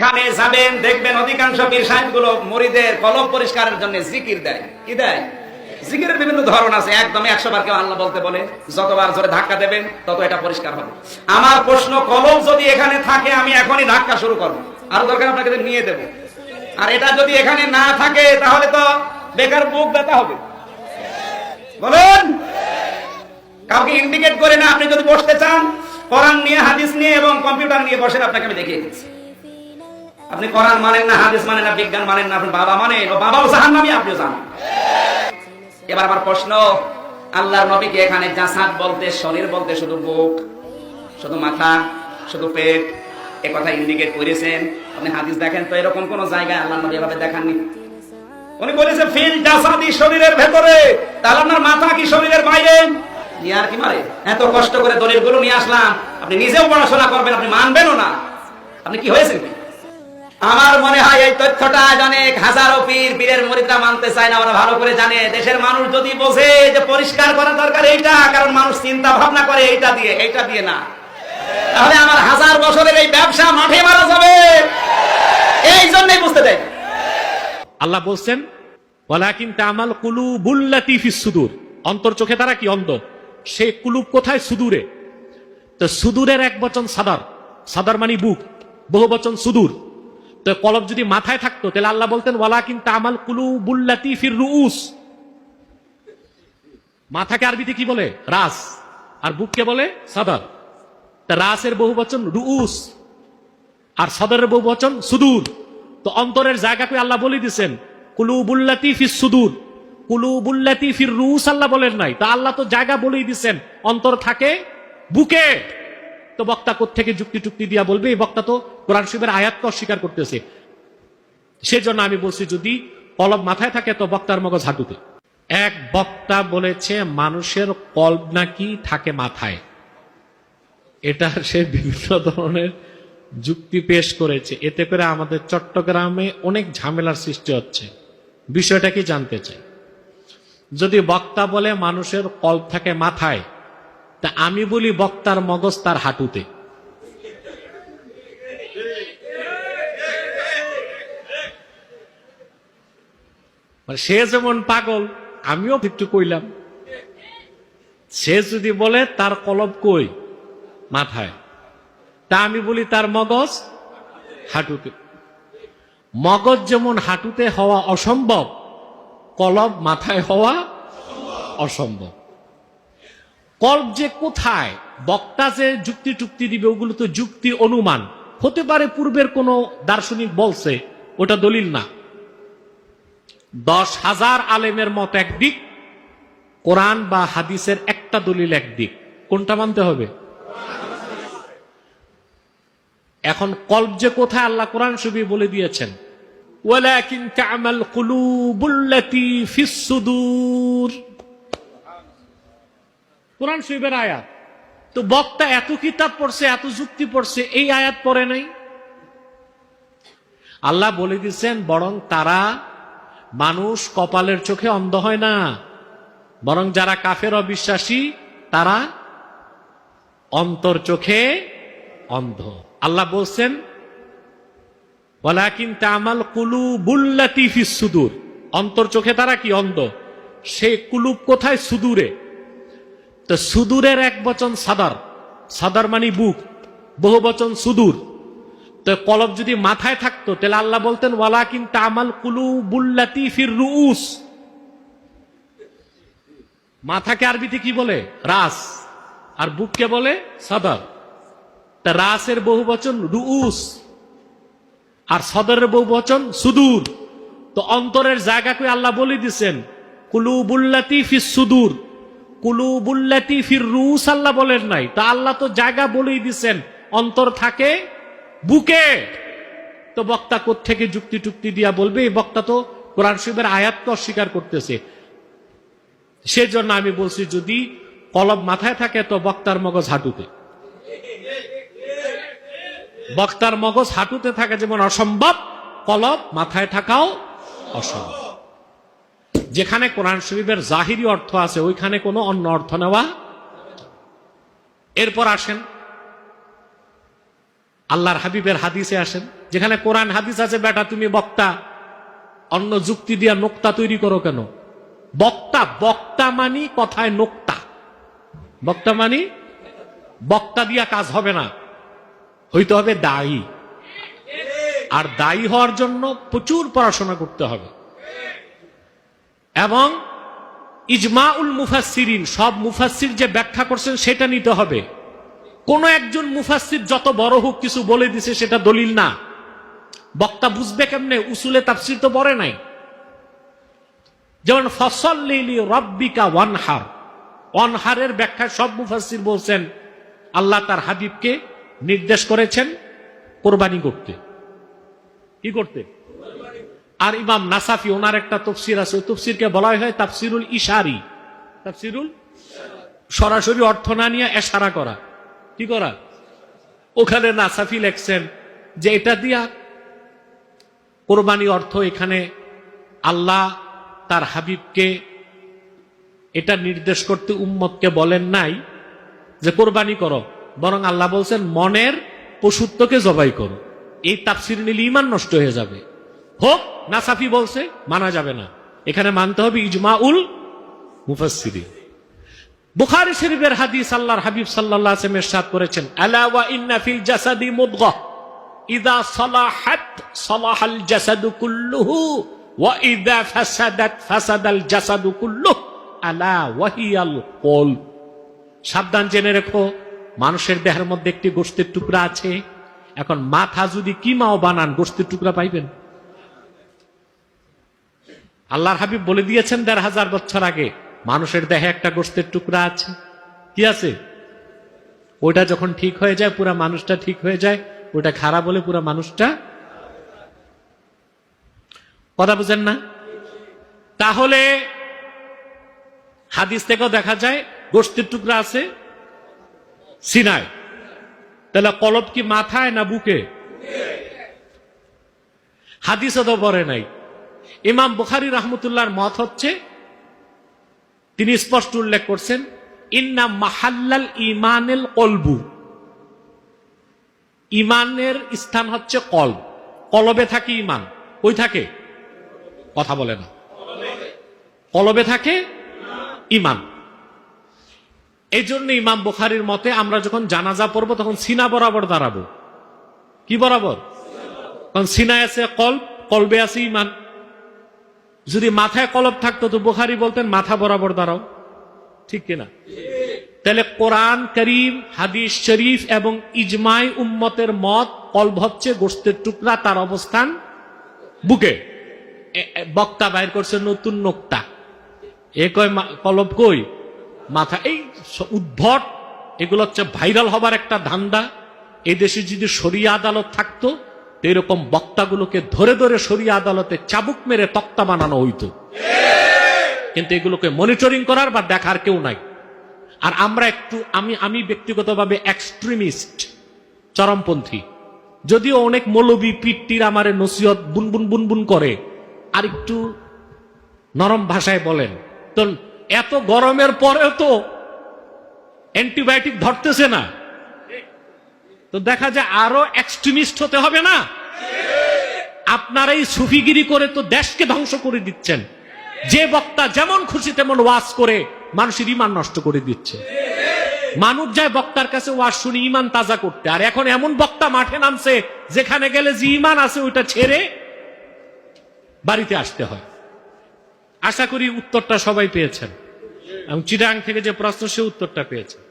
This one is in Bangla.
যেখানে যাবেন, দেখবেন অধিকাংশ পীর সাহেবগুলো মুড়িদের কলম পরিষ্কারের জন্য জিকির দেয়। কি দেয়? জিকিরের বিভিন্ন ধরন আছে। একদম একশো বার কেউ আল্লাহ বলতে বলে, যতবার জোরে ধাক্কা দেবেন, তত এটা পরিষ্কার হবে। আমার প্রশ্ন, কলম যদি এখানে থাকে, আমি এখনই ধাক্কা শুরু করব। আর দরকার আপনাকে নিয়ে দেবো। আর এটা যদি এখানে না থাকে, তাহলে তো বেকার বুক ব্যথা হবে। বলেন? কাউকে ইন্ডিকেট করে না আপনি যদি বসতে চান, কোরআন নিয়ে, হাদিস নিয়ে এবং কম্পিউটার নিয়ে বসেন, আপনাকে আমি দেখিয়ে দিচ্ছি। আপনি কোরআন মানেন না, হাদিস মানেন না, বিজ্ঞান মানেন না আপনি বাবা মানেন, ও বাবাও জাহান নামি আপনিও জানেন এবার আমার প্রশ্ন, আল্লাহর নবীকে এখানে জাসাদ বলতে, শরীর বলতে শুধু বুক, শুধু মাথা, শুধু পেট, এ কথা ইন্ডিকেট করেছেন। আপনি হাদিস দেখেন তো, এরকম কোন জায়গায় আল্লাহ নবী এভাবে দেখাননি? উনি বলেছে, ফিল জাসাদি শরীরের ভেতরে। তাহলে আপনার মাথা কি শরীরের বাইরে? আর কি মারে? এত কষ্ট করে দলিলগুলো নিয়ে আসলাম। আপনি নিজেও পড়াশোনা করবেন, আপনি মানবেনও না। আপনি কি হয়েছেন? কি আমার মনে হয় এই তথ্যটা অনেক হাজারো পীর পীরের মরিদরা মানতে চায় না, ওরা ভালো করে জানে। দেশের মানুষ যদি বোঝে যে পরিষ্কার করা দরকার এইটা, কারণ মানুষ চিন্তা ভাবনা করে এইটা দিয়ে এইটা দিয়ে না। তাহলে আমার হাজার বছরের এই ব্যবসা মাঠে মারা যাবে। এই জন্যই বুঝতে দেয় আল্লাহ বলছেন, ওয়ালাকিন তামাল কুলুবুল্লাতি ফিস সুদূর। অন্তর চোখে তারা কি অন্ধ? সে কুলুব কোথায়? সুদূরে। তো সুদূরের এক বচন সাদার। সাদার মানে বুক, বহু বচন সুদূর। তো কলব যদি মাথায় থাকতো, তাহলে আল্লাহ বলতেন, ওয়ালাকিন তামাল কুলুবুল্লাতি ফির রুউস। মাথাকে আরবিতে কি বলে? রাস। আর বুককে বলে সাদার। তা রাসের বহু বচন রুউস, আর সদরের বহু বচন সুদূর। তো অন্তরের জায়গাকে আল্লাহ বলে দিছেন কুলুবুল্লাতি ফির সুদূর। কুলুবুল্লাতি ফির রুস আল্লাহ বলেন নাই। তা আল্লাহ তো জায়গা বলেই দিছেন অন্তর থাকে বুকে। তো বক্তা থেকে যুক্তি টুক্তি দিয়া বলবে? এই বক্তা তো কোরআন শিবের আয়াতকে অস্বীকার করতেছে। সেজন্য আমি বলছি, যদি কলব মাথায় থাকে, তো বক্তার মগজ হাঁটুতে। এক বক্তা বলেছে, মানুষের কল্প নাকি থাকে মাথায়? এটা সে বিভিন্ন ধরনের যুক্তি পেশ করেছে। এতে করে আমাদের চট্টগ্রামে অনেক ঝামেলার সৃষ্টি হচ্ছে। বিষয়টা কি জানতে চাই? যদি বক্তা বলে, মানুষের কল্প থাকে মাথায় তা আমি বলি বক্তার মগজ তার হাঁটুতে। মানে সে যেমন পাগল, আমিও একটু কইলাম। সে যদি বলে, তার কলব কই? মাথায়। তা আমি বলি, তার মগজ হাঁটুতে। মগজ যেমন হাঁটুতে হওয়া অসম্ভব, কলব মাথায় হওয়া অসম্ভব। কল্প যে কোথায়, বক্তা যে যুক্তি টুক্তি দিবে, ওগুলো তো যুক্তি অনুমান। হতে পারে পূর্বের কোনো দার্শনিক বলছে, ওটা দলিল না। দশ হাজার আলেমের মত একদিক, কোরআন বা হাদিসের একটা দলিল একদিক। কোনটা মানতে হবে? এখন কল্প যে কোথায় আল্লাহ কোরআন সুবি বলে দিয়েছেন, ওয়ালাকিন তা'মাল কুলুবুল্লাতী ফিস সুদূর। কোরআন শরীফের আয়াত। তো বক্তা এত কিতাব পড়ছে, এত যুক্তি পড়ছে, এই আয়াত পড়ে নাই? আল্লাহ বলে দিচ্ছেন বরং তারা মানুষ কপালের চোখে অন্ধ হয় না। বরং যারা কাফের অবিশ্বাসী, তারা অন্তর চোখে অন্ধ। আল্লাহ বলছেন, ওয়ালাকিন তামাল কুলুবুল্লাতি ফিস সুদূর। অন্তর চোখে তারা কি অন্ধ? সে কুলুব কোথায়? সুদূরে। তো সুদূরের এক বচন সাদার। সাদার মানে বুক, বহু বচন সুদূর। তো কলব যদি মাথায় থাকতো, তাহলে আল্লাহ বলতেন, ওয়ালাকিন তামাল কুলুবুল্লাতি ফির রুউস। মাথাকে আরবিতে কি বলে? রাস। আর বুককে বলে সাদার। তা রাসের বহু বচন রুউস, আর সদরের বহু বচন সুদূর। তো অন্তরের জায়গাকে আল্লাহ বলে দিছেন কুলুবুল্লাতি ফিস সুদূর। কুলুবুল্লাতি ফির রুস, আল্লাহ বলেন নাই। তা আল্লাহ তো জায়গা বলেই দিছেন, অন্তর থাকে বুকে। তো বক্তা থেকে যুক্তি টুক্তি দিয়া বলবে? এই বক্তা তো কোরআন শরীফের আয়াতকে অস্বীকার করতেছে। সেজন্য আমি বলছি, যদি কলব মাথায় থাকে, তো বক্তার মগজ হাঁটুতে। বক্তার মগজ হাঁটুতে থাকা যেমন অসম্ভব কলব মাথায় থাকাও অসম্ভব। যেখানে কোরআন শরীফের জাহিরি অর্থ আছে, ওইখানে কোনো অন্য অর্থ নেওয়া। এরপর আসেন। আল্লাহর হাবিবের হাদিসে আসেন। যেখানে কোরআন হাদিস আছে, বেটা, তুমি বক্তা। অন্য যুক্তি দিয়া নোক্তা তৈরি করো কেন? বক্তা বক্তা মানি কথায় নোক্তা। বক্তা মানি বক্তা দিয়া কাজ হবে না। হইতে হবে দায়ী। আর দায়ী হওয়ার জন্য প্রচুর পড়াশোনা করতে হবে। এবং ইজমাউল মুফাসসিরিন, সব মুফাসসির যে ব্যাখ্যা করছেন সেটা নিতে হবে। কোন একজন মুফাসসির যত বড় হোক কিছু বলে দিছে, সেটা দলিল না। বক্তা বুঝবে কেমনে? উসুলে তাফসির তো পড়ে নাই। যেমন ফসল লিলি রব্বিকা ওয়ানহার। অনহারের ব্যাখ্যা সব মুফাসসির বলছেন, আল্লাহ তার হাবিবকে নির্দেশ করেছেন কোরবানি করতে। কি করতে? আর ইমাম নাসাফি, ওনার একটা তফসির আছে, ওই তফসিরকে বলা হয় তাফসিরুল ইশারি। তাফসিরুল? সরাসরি অর্থ না নিয়ে এশারা করা। কি করা? ওখানে নাসাফি লেখছেন যে এটা দিয়া কোরবানি অর্থ এখানে আল্লাহ তার হাবিবকে এটা নির্দেশ করতে উম্মতকে বলেন নাই যে কোরবানি করো। বরং আল্লাহ বলছেন, মনের পশুত্বকে জবাই করো। এই তাফসির নিলে ইমান নষ্ট হয়ে যাবে। হোক, নাসাফি বলছে, মানা যাবে না। এখানে মানতে হবে ইজমা উল মুফাসসিরিন। বুখারী শরীফের হাদিস আল্লাহর হাবিব সাল্লাল্লাহু আলাইহি ওয়াসাল্লাম ইরশাদ করেছেন, আলা ওয়া ইন্না ফিল জাসাদি মুদগাহ ইদা সালাহাত, সালাহাল জাসাদু কুল্লুহু, ওয়া ইদা ফাসাদাত, ফাসাদাল জাসাদু কুল্লুহু। আলা ওয়াহিয়াল কলব সাবধান জেনে রেখো, মানুষের দেহের মধ্যে একটি গোষ্ঠের টুকরা আছে। এখন মাথা যদি কিমাও বানান, গোষ্ঠের টুকরা পাইবেন? আল্লাহর হাবিব বলে দিয়েছেন দেড় হাজার বছর আগে, মানুষের দেহে একটা গোষ্ঠের টুকরা আছে। কি আছে? ওইটা যখন ঠিক হয়ে যায়, পুরা মানুষটা ঠিক হয়ে যায়। ওটা খারাপ বলে পুরা মানুষটা কথা বুঝেন না? তাহলে হাদিস থেকেও দেখা যায় গোষ্ঠীর টুকরা আছে সিনায়। তাহলে কলব কি মাথায় না বুকে? হাদিসে তো পরে নাই। ইমাম বুখারি রহমতুল্লাহর মত হচ্ছে, তিনি স্পষ্ট উল্লেখ করছেন, ইন্না মাহাল্লাল ইমানেল কলবু। ইমানের স্থান হচ্ছে কল কলবে থাকে ইমান কই থাকে? কথা বলে না। কলবে থাকে ইমান এই জন্য ইমাম বুখারির মতে আমরা যখন জানাজা পড়ব, তখন সিনা বরাবর দাঁড়াবো। কি বরাবর? কারণ সিনায় আছে কল্প কলবে আছে ইমান যদি মাথায় কলব থাকতো তো বুখারি বলতেন, মাথা বরাবর দাঁড়াও। ঠিক কিনা? তাহলে কোরআন করিম, হাদিস শরীফ এবং ইজমাই উম্মতের মত কলব হচ্ছে গোস্তের টুকরা, তার অবস্থান বুকে। বক্তা বাইর করছে নতুন নোক্তা। এ কয় কলব কই? মাথা, এই উদ্ভট, এগুলো হচ্ছে ভাইরাল হবার একটা ধান্দা। এই দেশে যদি সরিয়া আদালত থাকতো এরকম বক্তাগুলোকে ধরে ধরে সরিয়া আদালতে চাবুক মেরে তক্তা বানানো হইতো। কিন্তু এগুলোকে মনিটরিং করার বা দেখার কেউ নাই। আর আমরা একটু, আমি আমি ব্যক্তিগতভাবে এক্সট্রিমিস্ট চরমপন্থী। যদিও অনেক মৌলবী, পিট্টির আমারে নসিহত বুনবুন বুনবুন করে, আর একটু নরম ভাষায় বলেন। তো এত গরমের পরেও তো অ্যান্টিবায়োটিক ধরতেছে না। তো দেখা যায় আরও এক্সট্রিমিস্ট হতে হবে না? আপনারা এই সুফিগিরি করে তো দেশকে ধ্বংস করে দিচ্ছেন। যে বক্তা যেমন খুশি তেমন ওয়াজ করে মানুষের ইমান নষ্ট করে দিচ্ছে। মানুষ যায় বক্তার কাছে ওয়াজ শুনি ইমান তাজা করতে। আর এখন এমন বক্তা মাঠে নামছে, যেখানে গেলে যে ইমান আছে ওইটা ছেড়ে বাড়িতে আসতে হয়। আশা করি উত্তরটা সবাই পেয়েছেন। এবং চিরাং থেকে যে প্রশ্ন, সে উত্তরটা পেয়েছে।